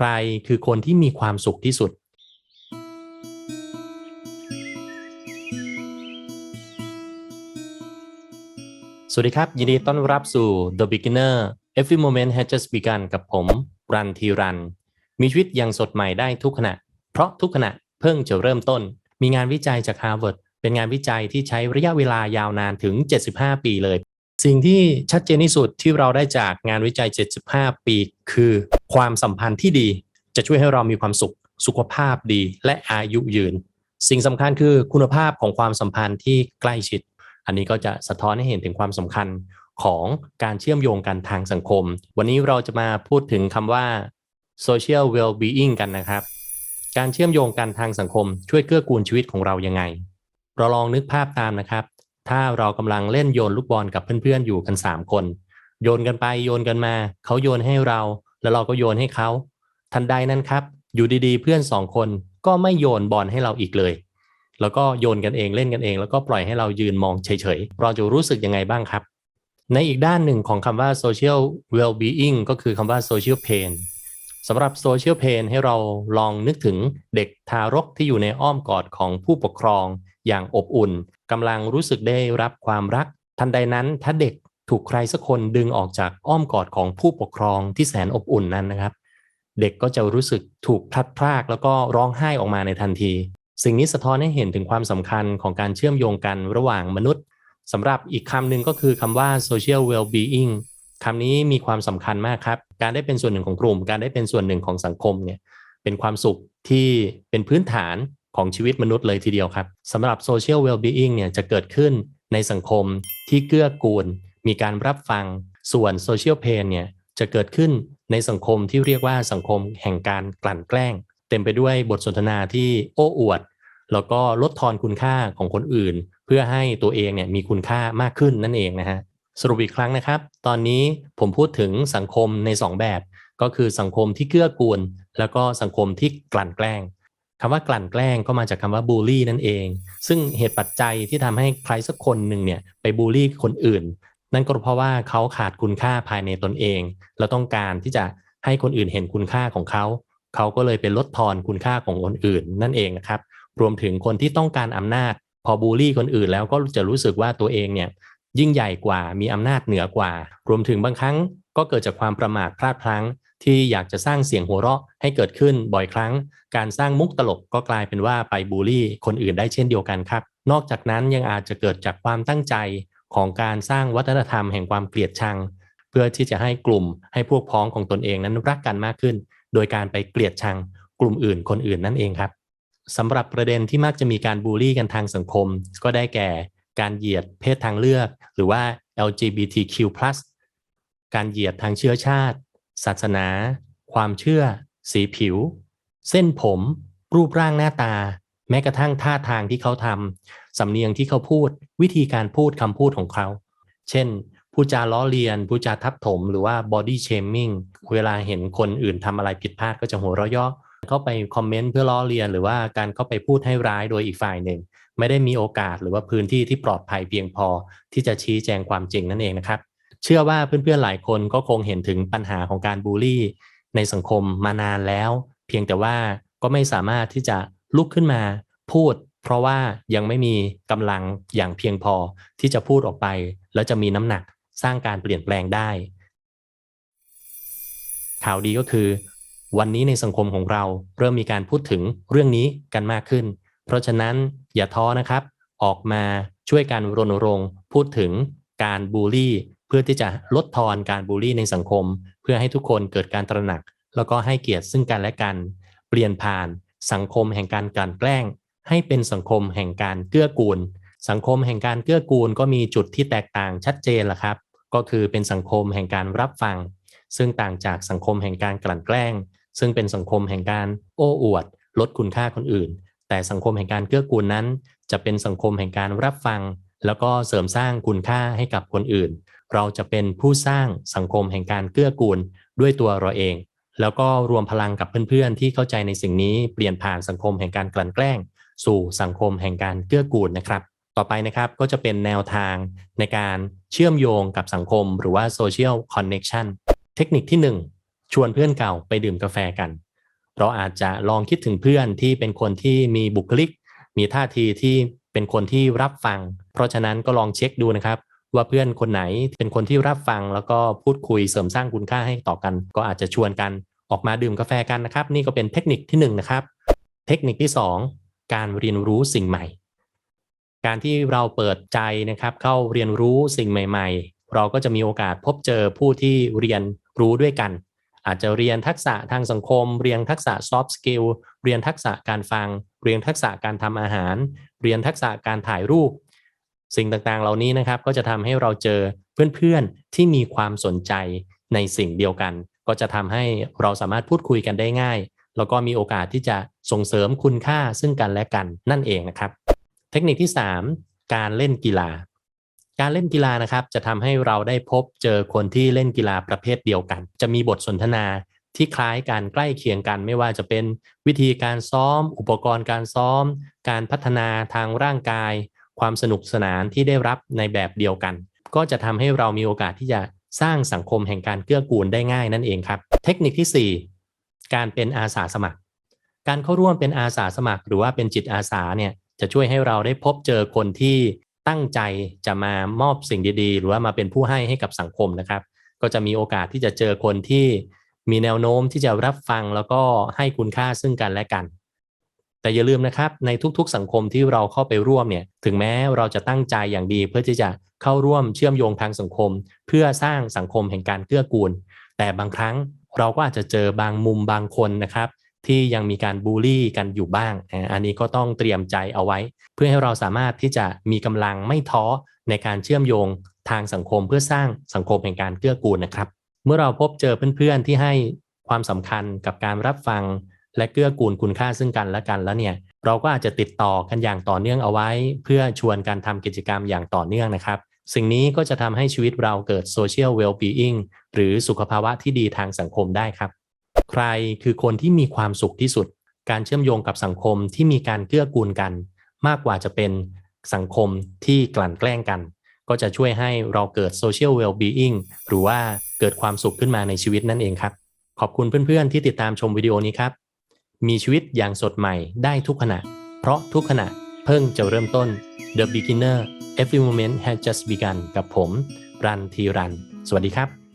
ใครคือคนที่มีความสุขที่สุด สวัสดีครับ ยินดีต้อนรับสู่ The Beginner Every Moment Has Just Begun กับผม รันทีรัน มีชีวิตอย่างสดใหม่ได้ทุกขณะ เพราะทุกขณะเพิ่งจะเริ่มต้น มีงานวิจัยจาก Harvard เป็นงานวิจัยที่ใช้ระยะเวลายาวนานถึง 75 ปีเลย สิ่งที่ชัดเจนที่สุดที่เราได้จากงานวิจัย 75 ปี คือความสัมพันธ์ที่ดี จะช่วยให้เรามีความสุข สุขภาพดี และอายุยืน สิ่งสำคัญคือคุณภาพของความสัมพันธ์ที่ใกล้ชิด อันนี้ก็จะสะท้อนให้เห็นถึงความสำคัญของการเชื่อมโยงกันทางสังคม วันนี้เราจะมาพูดถึงคำว่า social well-being กันนะครับ การเชื่อมโยงกันทางสังคมช่วยเกื้อกูลชีวิตของเรายังไง เราลองนึกภาพตามนะครับ ถ้าเรากำลังเล่นโยนลูกบอลกับเพื่อนๆอยู่กัน 3 คน โยนกันไปโยนกันมา เขาโยนให้เรา แล้วเราก็โยนให้เขา ทันใดนั้นครับ อยู่ดีๆ เพื่อนสองคนก็ไม่โยนบอลให้เราอีกเลย แล้วก็โยนกันเองเล่นกันเอง แล้วก็ปล่อยให้เรายืนมองเฉยๆ เราจะรู้สึกยังไงบ้างครับ ในอีกด้านหนึ่งของคำว่า social well-being ก็คือคำว่า social pain สำหรับ social pain ให้เราลองนึกถึงเด็กทารกที่อยู่ในอ้อมกอดของผู้ปกครองอย่างอบอุ่น กำลังรู้สึกได้รับความรัก ทันใดนั้นถ้าเด็กถูกใครสักคนดึงออกจากอ้อมกอดของผู้ปกครองที่แสนอบอุ่นนั้นนะครับ เด็กก็จะรู้สึกถูกพลัดพรากแล้วก็ร้องไห้ออกมาในทันที สิ่งนี้สะท้อนให้เห็นถึงความสำคัญของการเชื่อมโยงกันระหว่างมนุษย์สำหรับอีกคำหนึ่งก็คือคำว่า social well-being คำนี้มีความสำคัญมากครับ การได้เป็นส่วนหนึ่งของกลุ่ม การได้เป็นส่วนหนึ่งของสังคมเนี่ยเป็นความสุขที่เป็นพื้นฐาน ของชีวิตมนุษย์เลยทีเดียวครับสำหรับ social well-being เนี่ยจะเกิดขึ้นในสังคมที่เกื้อกูล มีการรับฟังส่วน social pain เนี่ยจะเกิดขึ้นในสังคมที่เรียกว่าสังคมแห่งการกลั่นแกล้ง เต็มไปด้วยบทสนทนาที่โอ้อวด แล้วก็ลดทอนคุณค่าของคนอื่น เพื่อให้ตัวเองเนี่ยมีคุณค่ามากขึ้นนั่นเองนะฮะสรุปอีกครั้งนะครับ ตอนนี้ผมพูดถึงสังคมใน 2 แบบ ก็คือสังคมที่เกื้อกูล แล้วก็สังคมที่กลั่นแกล้ง คำว่ากลั่นแกล้งก็มาจากคำว่าบูลลี่นั่นเอง ซึ่งเหตุปัจจัยที่ทำให้ใครสักคนหนึ่งเนี่ยไปบูลลี่คนอื่น นั่นก็เพราะว่าเขาขาดคุณค่าภายในตนเอง แล้วต้องการที่จะให้คนอื่นเห็นคุณค่าของเขา เขาก็เลยไปลดทอนคุณค่าของคนอื่นนั่นเองนะครับ รวมถึงคนที่ต้องการอำนาจ พอบูลลี่คนอื่นแล้วก็จะรู้สึกว่าตัวเองเนี่ยยิ่งใหญ่กว่ามีอำนาจเหนือกว่า รวมถึงบางครั้งก็เกิดจากความประมาทพลาดพลั้ง ที่อยากจะสร้างเสียงหัวเราะให้เกิดขึ้นบ่อยครั้ง การสร้างมุกตลกก็กลายเป็นว่าไปบูลลี่คนอื่นได้เช่นเดียวกันครับ นอกจากนั้นยังอาจจะเกิดจากความตั้งใจของการสร้างวัฒนธรรมแห่งความเกลียดชัง เพื่อที่จะให้กลุ่มให้พวกพ้องของตนเองนั้นรักกันมากขึ้น โดยการไปเกลียดชังกลุ่มอื่นคนอื่นนั่นเองครับสำหรับประเด็นที่มักจะมีการบูลลี่กันทางสังคม ก็ได้แก่การเหยียดเพศทางเลือก หรือว่า LGBTQ+ การเหยียดทางเชื้อชาติ ศาสนา ความเชื่อ สีผิว เส้นผม รูปร่างหน้าตา แม้กระทั่งท่าทางที่เขาทำสำเนียงที่เขาพูด วิธีการพูดคำพูดของเขา เช่นผู้จาล้อเลียนผู้จาทับถม หรือว่า body shaming เวลาเห็นคนอื่นทำอะไรผิดพลาดก็จะหัวเราะเยาะเข้าไปคอมเมนต์เพื่อล้อเลียน หรือว่าการเข้าไปพูดให้ร้ายโดยอีกฝ่ายหนึ่ง ไม่ได้มีโอกาสหรือว่าพื้นที่ที่ปลอดภัยเพียงพอ ที่จะชี้แจงความจริงนั่นเองนะครับ เชื่อว่าเพื่อนๆหลายคนก็คงเห็นถึงปัญหาของการบูลลี่ ในสังคมมานานแล้ว เพียงแต่ว่าก็ไม่สามารถที่จะลุกขึ้นมาพูด เพราะว่ายังไม่มีกำลังอย่างเพียงพอที่จะพูดออกไป แล้วจะมีน้ำหนักสร้างการเปลี่ยนแปลงได้ข่าวดีก็คือ วันนี้ในสังคมของเราเริ่มมีการพูดถึงเรื่องนี้กันมากขึ้น เพราะฉะนั้นอย่าท้อนะครับ ออกมาช่วยกันรณรงค์พูดถึงการบูลลี่ เพื่อที่จะลดทอนการบูลลี่ในสังคม เพื่อให้ทุกคนเกิดการตระหนัก แล้วก็ให้เกียรติซึ่งกันและกัน เปลี่ยนผ่าน สังคมแห่งการกลั่นแกล้ง ให้เป็นสังคมแห่งการเกื้อกูล สังคมแห่งการเกื้อกูลก็มีจุดที่แตกต่างชัดเจนละครับ ก็คือเป็นสังคมแห่งการรับฟัง ซึ่งต่างจากสังคมแห่งการกลั่นแกล้ง ซึ่งเป็นสังคมแห่งการโอ้อวด ลดคุณค่าคนอื่น แต่สังคมแห่งการเกื้อกูลนั้น จะเป็นสังคมแห่งการรับฟัง แล้วก็เสริมสร้างคุณค่าให้กับคนอื่น เราจะเป็นผู้สร้างสังคมแห่งการเกื้อกูลด้วยตัวเราเอง แล้วก็รวมพลังกับเพื่อนๆ ที่เข้าใจในสิ่งนี้เปลี่ยนผ่านสังคมแห่งการกลั่นแกล้ง สู่สังคมแห่งการเกื้อกูลนะครับ ต่อไปนะครับก็จะเป็นแนวทางในการเชื่อมโยงกับสังคม หรือว่า social connection เทคนิคที่ 1 ชวนเพื่อนเก่าไปดื่มกาแฟกัน เราอาจจะลองคิดถึงเพื่อนที่เป็นคนที่มีบุคลิก มีท่าทีที่เป็นคนที่รับฟัง เพราะฉะนั้นก็ลองเช็คดูนะครับ ว่าเพื่อนคนไหนเป็นคนที่รับฟังแล้วก็พูดคุยเสริมสร้างคุณค่าให้ต่อกัน ก็อาจจะชวนกันออกมาดื่มกาแฟกันนะครับ นี่ก็เป็นเทคนิคที่หนึ่งนะครับ เทคนิคที่สองการเรียนรู้สิ่งใหม่ การที่เราเปิดใจนะครับ เข้าเรียนรู้สิ่งใหม่ ๆ เราก็จะมีโอกาสพบเจอผู้ที่เรียนรู้ด้วยกัน อาจจะเรียนทักษะทางสังคม เรียนทักษะ soft skill เรียนทักษะการฟัง เรียนทักษะการทำอาหาร เรียนทักษะการถ่ายรูป สิ่งต่างๆ เหล่านี้นะครับก็จะทำให้เราเจอเพื่อนๆที่มีความสนใจในสิ่งเดียวกัน ก็จะทำให้เราสามารถพูดคุยกันได้ง่าย แล้วก็มีโอกาสที่จะส่งเสริมคุณค่าซึ่งกันและกันนั่นเองนะครับ เทคนิคที่ 3 การเล่นกีฬา การเล่นกีฬานะครับจะทำให้เราได้พบเจอคนที่เล่นกีฬาประเภทเดียวกัน จะมีบทสนทนาที่คล้ายกันใกล้เคียงกันไม่ว่าจะเป็นวิธีการซ้อม อุปกรณ์การซ้อม การพัฒนาทางร่างกาย ความสนุกสนานที่ได้รับในแบบเดียวกัน ก็จะทำให้เรามีโอกาสที่จะสร้างสังคมแห่งการเกื้อกูลได้ง่ายนั่นเองครับ เทคนิคที่ 4 การเป็นอาสาสมัคร การเข้าร่วมเป็นอาสาสมัคร หรือว่าเป็นจิตอาสาเนี่ยจะช่วยให้เราได้พบเจอคนที่ตั้งใจจะมามอบสิ่งดีๆ หรือว่ามาเป็นผู้ให้ให้กับสังคมนะครับ ก็จะมีโอกาสที่จะเจอคนที่มีแนวโน้มที่จะรับฟังแล้วก็ให้คุณค่าซึ่งกันและกัน แต่อย่าลืมนะครับในทุกๆ สังคมที่เราเข้าไปร่วมเนี่ยถึงแม้เราจะตั้งใจอย่างดี เพื่อที่จะเข้าร่วมเชื่อมโยงทางสังคม เพื่อสร้างสังคมแห่งการเกื้อกูล แต่บางครั้งเราก็อาจจะเจอบางมุมบางคนนะครับที่ยังมีการบูลลี่กันอยู่บ้าง อันนี้ก็ต้องเตรียมใจเอาไว้ เพื่อให้เราสามารถที่จะมีกำลังไม่ท้อในการเชื่อมโยงทางสังคมเพื่อสร้างสังคมแห่งการเกื้อกูลนะครับ เมื่อเราพบเจอเพื่อนๆที่ให้ความสำคัญกับการรับฟัง และเกื้อกูลคุณค่าซึ่งกันและกันแล้วเนี่ย เราก็อาจจะติดต่อกันอย่างต่อเนื่องเอาไว้ เพื่อชวนการทำกิจกรรมอย่างต่อเนื่องนะครับ สิ่งนี้ก็จะทำให้ชีวิตเราเกิด social well-being หรือสุขภาวะที่ดีทางสังคมได้ครับ ใครคือคนที่มีความสุขที่สุด การเชื่อมโยงกับสังคมที่มีการเกื้อกูลกัน มากกว่าจะเป็นสังคมที่กลั่นแกล้งกัน ก็จะช่วยให้เราเกิด social well-being หรือว่าเกิดความสุขขึ้นมาในชีวิตนั่นเองครับ ขอบคุณเพื่อนๆที่ติดตามชมวิดีโอนี้ครับ มีชีวิตอย่างสดใหม่ได้ทุกขณะ เพราะทุกขณะเพิ่งจะเริ่มต้น The Beginner Every Moment has just begun กับผม รันทีรัน สวัสดีครับ